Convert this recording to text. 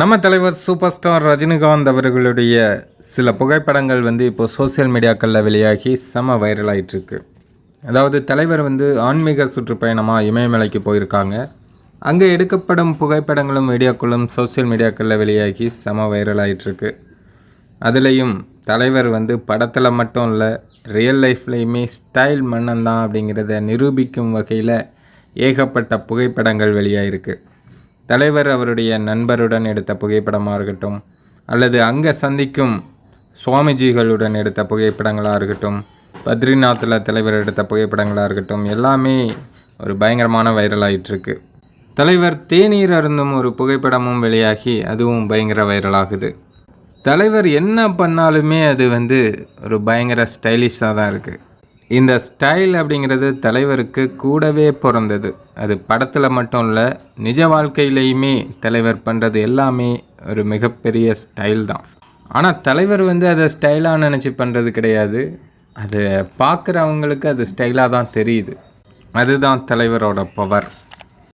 நம்ம தலைவர் super star Rajinikanth அவர்களுடைய சில புகைப்படங்கள் வந்து இப்போ சோஷியல் மீடியாக்களில் வெளியாகி செம வைரல் ஆயிட்டிருக்கு. அதாவது தலைவர் வந்து ஆன்மீக சுற்றுப்பயணமாக இமயமலைக்கு போயிருக்காங்க. அங்கே எடுக்கப்படும் புகைப்படங்களும் வீடியோக்களும் சோஷியல் மீடியாக்களில் வெளியாகி செம வைரல் ஆயிட்டிருக்கு. அதுலேயும் தலைவர் வந்து படத்தில் மட்டும் இல்லை ரியல் லைஃப்லேயுமே ஸ்டைல் மன்னன் தான் அப்படிங்கிறத நிரூபிக்கும் வகையில் ஏகப்பட்ட புகைப்படங்கள் வெளியாகிருக்கு தலைவர் அவருடைய நண்பருடன் எடுத்த புகைப்படமாக இருக்கட்டும் அல்லது அங்கே சந்திக்கும் சுவாமிஜிகளுடன் எடுத்த புகைப்படங்களாக இருக்கட்டும் பத்ரிநாத்தில் தலைவர் எடுத்த புகைப்படங்களாக இருக்கட்டும் எல்லாமே ஒரு பயங்கரமான வைரல் தலைவர் தேநீர் அருந்தும் ஒரு புகைப்படமும் வெளியாகி அதுவும் பயங்கர வைரலாகுது. தலைவர் என்ன பண்ணாலுமே அது வந்து ஒரு பயங்கர ஸ்டைலிஷாக தான் இருக்குது இந்த ஸ்டைல் அப்படிங்கிறது தலைவருக்கு கூடவே பிறந்தது. அது படத்தில் மட்டும் இல்லை நிஜ வாழ்க்கையிலையுமே தலைவர் பண்ணுறது எல்லாமே ஒரு மிகப்பெரிய ஸ்டைல் தான். ஆனால் தலைவர் வந்து அதை ஸ்டைலாக நினச்சி பண்ணுறது கிடையாது. அதை பார்க்குறவங்களுக்கு அது ஸ்டைலாக தான் தெரியுது. அதுதான் தலைவரோட பவர்